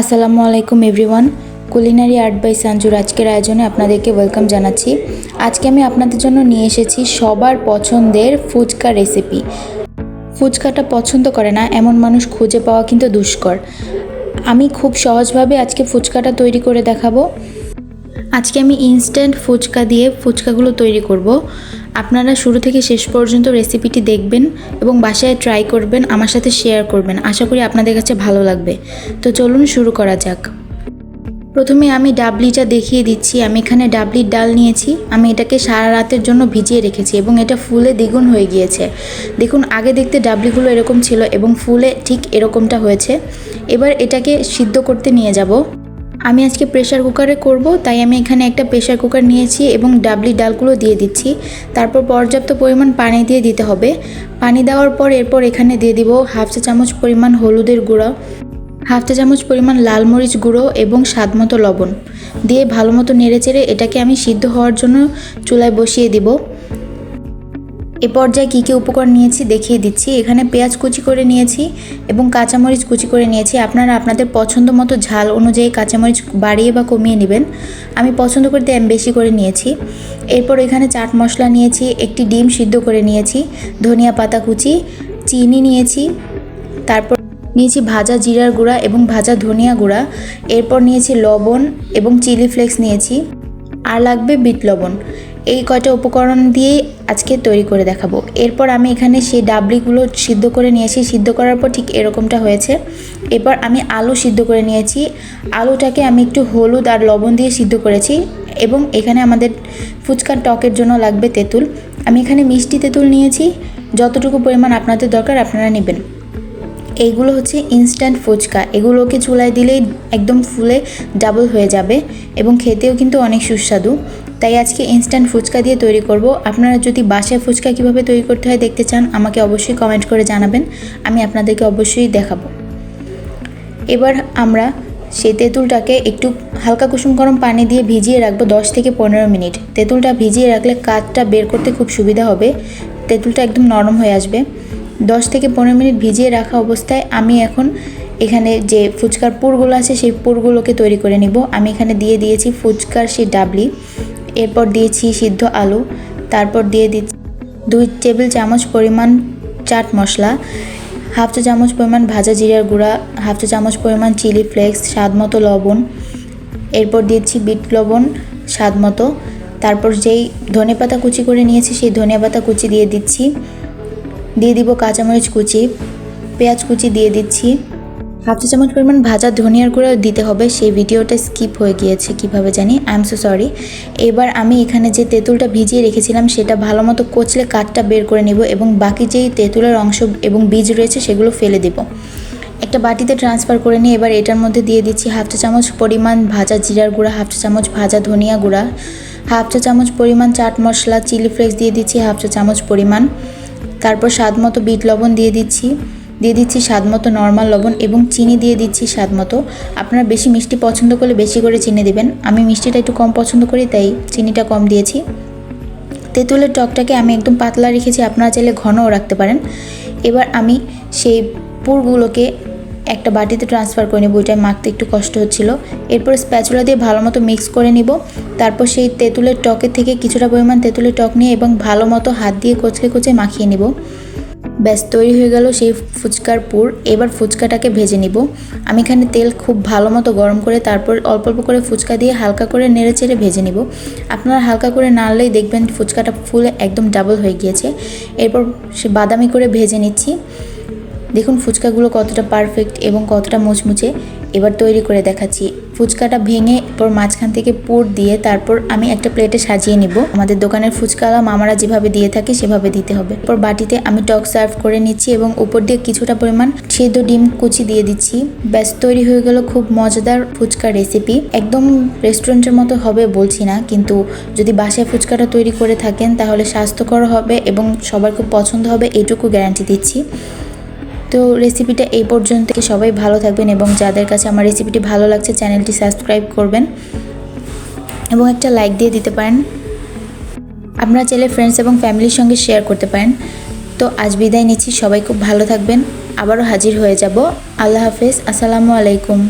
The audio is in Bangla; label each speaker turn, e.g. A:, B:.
A: আসসালামু আলাইকুম এভরিওয়ান। কুলিনারি আর্ট বাই সাঞ্জুর আজকের আয়োজনে আপনাদেরকে ওয়েলকাম জানাচ্ছি। আজকে আমি আপনাদের জন্য নিয়ে এসেছি সবার পছন্দের ফুচকা রেসিপি ফুচকাটা পছন্দ করে না, এমন মানুষ খুঁজে পাওয়া কিন্তু দুষ্কর। আমি খুব সহজভাবে আজকে ফুচকাটা তৈরি করে দেখাবো। আজকে আমি ইনস্ট্যান্ট ফুচকা দিয়ে ফুচকাগুলো তৈরি করব। আপনারা শুরু থেকে শেষ পর্যন্ত রেসিপিটি দেখবেন এবং বাসায় ট্রাই করবেন, আমার সাথে শেয়ার করবেন। আশা করি আপনাদের কাছে ভালো লাগবে। তো চলুন শুরু করা যাক। প্রথমে আমি ডাবলিটা দেখিয়ে দিচ্ছি। আমি এখানে ডাবলির ডাল নিয়েছি। আমি এটাকে সারা রাতের জন্য ভিজিয়ে রেখেছি এবং এটা ফুলে দ্বিগুণ হয়ে গিয়েছে। দেখুন, আগে দেখতে ডাবলিগুলো এরকম ছিল এবং ফুলে ঠিক এরকমটা হয়েছে। এবার এটাকে সিদ্ধ করতে নিয়ে যাব। আমি আজকে প্রেশার কুকারে করব, তাই আমি এখানে একটা প্রেশার কুকার নিয়েছি এবং ডাবলি ডালগুলো দিয়ে দিচ্ছি। তারপর পর্যাপ্ত পরিমাণ পানি দিয়ে দিতে হবে। পানি দেওয়ার পর এরপর এখানে দিয়ে দিব হাফ চা চামচ পরিমাণ হলুদের গুঁড়ো, হাফ চা চামচ পরিমাণ লাল মরিচ গুঁড়ো এবং স্বাদ মতো লবণ। দিয়ে ভালো মতো নেড়েচেড়ে এটাকে আমি সিদ্ধ হওয়ার জন্য চুলায় বসিয়ে দিব। এ পর্যায়ে কী কী উপকরণ নিয়েছি দেখিয়ে দিচ্ছি। এখানে পেঁয়াজ কুচি করে নিয়েছি এবং কাঁচামরিচ কুচি করে নিয়েছি। আপনারা আপনাদের পছন্দ মতো ঝাল অনুযায়ী কাঁচামরিচ বাড়িয়ে বা কমিয়ে নেবেন। আমি পছন্দ করতে আমি বেশি করে নিয়েছি। এরপর এখানে চাট মশলা নিয়েছি, একটি ডিম সিদ্ধ করে নিয়েছি, ধনিয়া পাতা কুচি, চিনি নিয়েছি, তারপর নিয়েছি ভাজা জিরার গুঁড়া এবং ভাজা ধনিয়া গুঁড়া। এরপর নিয়েছি লবণ এবং চিলি ফ্লেক্স নিয়েছি। আর লাগবে বিট লবণ। এই কয়টা উপকরণ দিয়েই আজকে তৈরি করে দেখাবো। এরপর আমি এখানে সেই ডাবলিগুলো সিদ্ধ করে নিয়েছি। সিদ্ধ করার পর ঠিক এরকমটা হয়েছে। এরপর আমি আলু সিদ্ধ করে নিয়েছি। আলুটাকে আমি একটু হলুদ আর লবণ দিয়ে সিদ্ধ করেছি এবং এখানে আমাদের ফুচকার টকের জন্য লাগবে তেঁতুল। আমি এখানে মিষ্টি তেঁতুল নিয়েছি। যতটুকু পরিমাণ আপনাদের দরকার আপনারা নেবেন। এইগুলো হচ্ছে ইনস্ট্যান্ট ফুচকা। এগুলোকে চুলায় দিলেই একদম ফুলে ডাবল হয়ে যাবে এবং খেতেও কিন্তু অনেক সুস্বাদু। তাই আজকে ইনস্ট্যান্ট ফুচকা দিয়ে তৈরি করব। আপনারা যদি বাসায় ফুচকা কীভাবে তৈরি করতে হয় দেখতে চান, আমাকে অবশ্যই কমেন্ট করে জানাবেন। আমি আপনাদেরকে অবশ্যই দেখাবো। এবার আমরা সেই তেঁতুলটাকে একটু হালকা কুসুম গরম পানি দিয়ে ভিজিয়ে রাখব দশ থেকে পনেরো মিনিট। তেঁতুলটা ভিজিয়ে রাখলে কাঠটা বের করতে খুব সুবিধা হবে। তেঁতুলটা একদম নরম হয়ে আসবে। দশ থেকে পনেরো মিনিট ভিজিয়ে রাখা অবস্থায় আমি এখন এখানে যে ফুচকার পুরগুলো আছে, সেই পুরগুলোকে তৈরি করে নিব। আমি এখানে দিয়ে দিয়েছি ফুচকার সেই ডাবলি। এরপর দিয়েছি সিদ্ধ আলু, তারপর দিয়ে দিচ্ছি দুই টেবিল চামচ পরিমাণ চাট মশলা, হাফ চা চামচ পরিমাণ ভাজা জিরার গুঁড়া, হাফ চা চামচ পরিমাণ চিলি ফ্লেক্স, স্বাদ মতো লবণ, এরপর দিয়েছি বিট লবণ স্বাদ মতো, তারপর যেই ধনে পাতা কুচি করে নিয়েছি সেই ধনে পাতা কুচি দিয়ে দিচ্ছি, দিয়ে দিব কাঁচামরিচ কুচি, পেঁয়াজ কুচি দিয়ে দিচ্ছি। হাফ চামচ পরিমাণ ভাজা ধনিয়ার গুঁড়ো দিতে হবে, সেই ভিডিওটা স্কিপ হয়ে গিয়েছে কীভাবে জানি। আই এম সো সরি এবার আমি এখানে যে তেঁতুলটা ভিজিয়ে রেখেছিলাম, সেটা ভালো মতো কচলে কাঠটা বের করে নিব এবং বাকি যেই তেঁতুলের অংশ এবং বীজ রয়েছে, সেগুলো ফেলে দিব। একটা বাটিতে ট্রান্সফার করে নিয়ে এবার এটার মধ্যে দিয়ে দিচ্ছি হাফ চা চামচ পরিমাণ ভাজা জিরার গুঁড়া, হাফ চা চামচ ভাজা ধনিয়া গুঁড়া, হাফ চা চামচ পরিমাণ চাট মশলা, চিলি ফ্লেক্স দিয়ে দিচ্ছি হাফ চা চামচ পরিমাণ। তারপর স্বাদ মতো বিট লবণ দিয়ে দিচ্ছি। দিয়ে দিচ্ছি স্বাদ মতো নর্মাল লবণ এবং চিনি দিয়ে দিচ্ছি স্বাদ মতো আপনারা বেশি মিষ্টি পছন্দ করলে বেশি করে চিনি দেবেন। আমি মিষ্টিটা একটু কম পছন্দ করি, তাই চিনিটা কম দিয়েছি। তেঁতুলের টকটাকে আমি একদম পাতলা রেখেছি, আপনারা চাইলে ঘনও রাখতে পারেন। এবার আমি সেই পুরগুলোকে একটা বাটিতে ট্রান্সফার করে নেব ওইটায় মাখতে একটু কষ্ট হচ্ছিল। এরপর স্প্যাচুলা দিয়ে ভালো মতো মিক্স করে নিব। তারপর সেই তেঁতুলের টকের থেকে কিছুটা পরিমাণ তেঁতুলের টক নিয়ে এবং ভালো মতো হাত দিয়ে কোচকে কোচে মাখিয়ে নিব। ব্যাস, তৈরি হয়ে গেল সেই ফুচকার পুর। এবার ফুচকাটাকে ভেজে নিব। আমি এখানে তেল খুব ভালো মতো গরম করে তারপর অল্প অল্প করে ফুচকা দিয়ে হালকা করে নেড়ে চেড়ে ভেজে নিব। আপনারা হালকা করে নাড়লেই দেখবেন ফুচকাটা ফুলে একদম ডাবল হয়ে গিয়েছে। এরপর সে বাদামি করে ভেজে নিচ্ছি। দেখুন ফুচকাগুলো কতটা পারফেক্ট এবং কতটা মুচমুচে। এবার তৈরি করে দেখাচ্ছি। ফুচকাটা ভেঙে এরপর মাঝখান থেকে পুর দিয়ে তারপর আমি একটা প্লেটে সাজিয়ে নিব। আমাদের দোকানের ফুচকালা মামারা যেভাবে দিয়ে থাকে সেভাবে দিতে হবে। এরপর বাটিতে আমি টক সার্ভ করে নিচ্ছি এবং উপর দিয়ে কিছুটা পরিমাণ সেদ্ধ ডিম কুচি দিয়ে দিচ্ছি। ব্যাস, তৈরি হয়ে গেল খুব মজাদার ফুচকা রেসিপি একদম রেস্টুরেন্টের মতো হবে বলছি না, কিন্তু যদি বাসায় ফুচকাটা তৈরি করে থাকেন তাহলে স্বাস্থ্যকর হবে এবং সবার খুব পছন্দ হবে, এটুকু গ্যারান্টি দিচ্ছি। তো রেসিপিটা এই পর্যন্ত। থেকে সবাই ভালো থাকবেন এবং যাদের কাছে আমার রেসিপিটি ভালো লাগছে চ্যানেলটি সাবস্ক্রাইব করবেন এবং একটা লাইক দিয়ে দিতে পারেন। আপনারা চাইলে ফ্রেন্ডস এবং ফ্যামিলির সঙ্গে শেয়ার করতে পারেন। তো আজ বিদায় নিচ্ছি, সবাই খুব ভালো থাকবেন। আবারও হাজির হয়ে যাব। আল্লাহ হাফেজ, আসসালামু আলাইকুম।